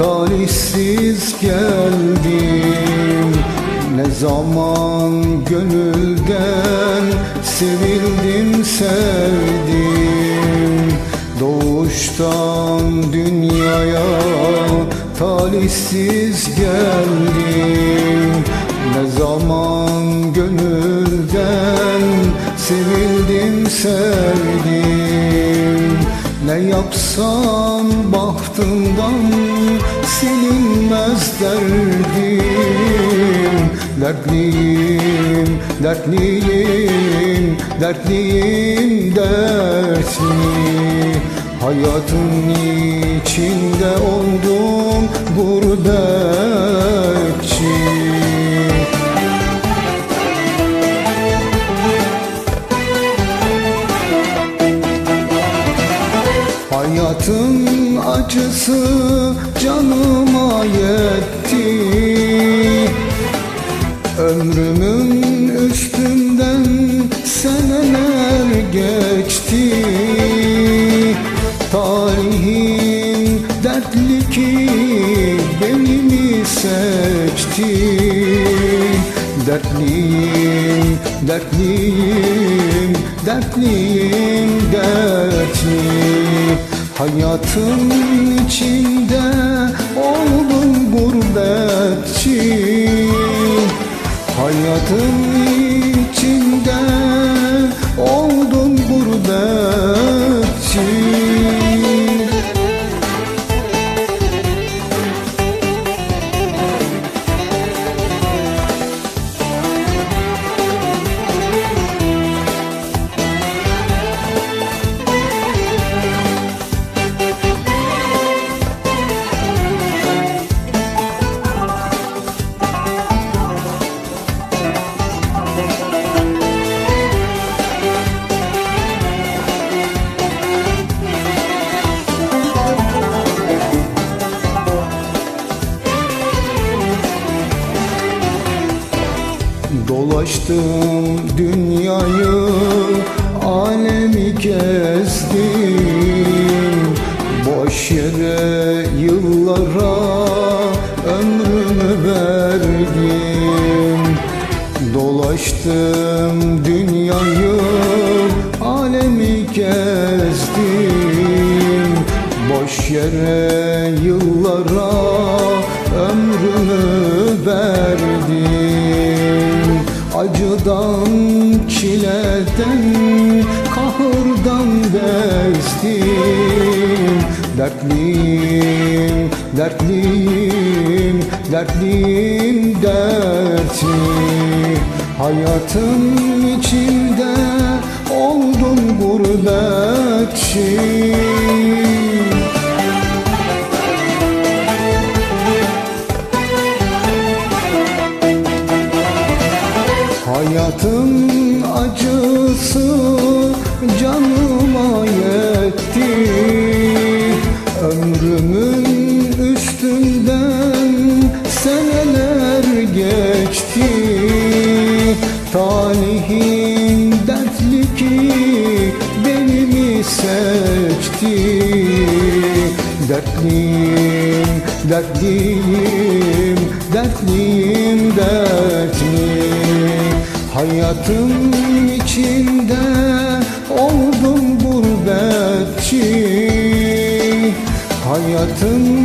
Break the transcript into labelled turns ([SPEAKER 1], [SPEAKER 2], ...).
[SPEAKER 1] Talihsiz geldim. Ne zaman gönülden sevildim sevdim. Doğuştan dünyaya talihsiz geldim yapsam bahtımdan silinmez derdim Dertliyim, dertliyim, dertliyim dertli. Hayatın içinde oldum gurbetçi Hayatın acısı canıma yetti. Ömrümün üstünden seneler geçti. Tarihim dertli ki beni mi seçti. Dertliyim, dertliyim, dertliyim, dertli Hayatın içinde oldum gurbetçi. Hayatın Dolaştım dünyayı, alemi gezdim Boş yere yıllara ömrümü verdim. Dolaştım dünyayı, alemi gezdim Boş yere Acıdan, çileden, kahırdan bezdim. Dertliyim, dertliyim, dertliyim dertli. Hayatın içinde oldum gurbetçi canıma yetti. Ömrümün üstünden seneler geçti. Talihim dertli ki beni mi seçti. Dertliyim, dertliyim, dertliyim, dertli. Hayatın içinde oldum gurbetçi Hayatın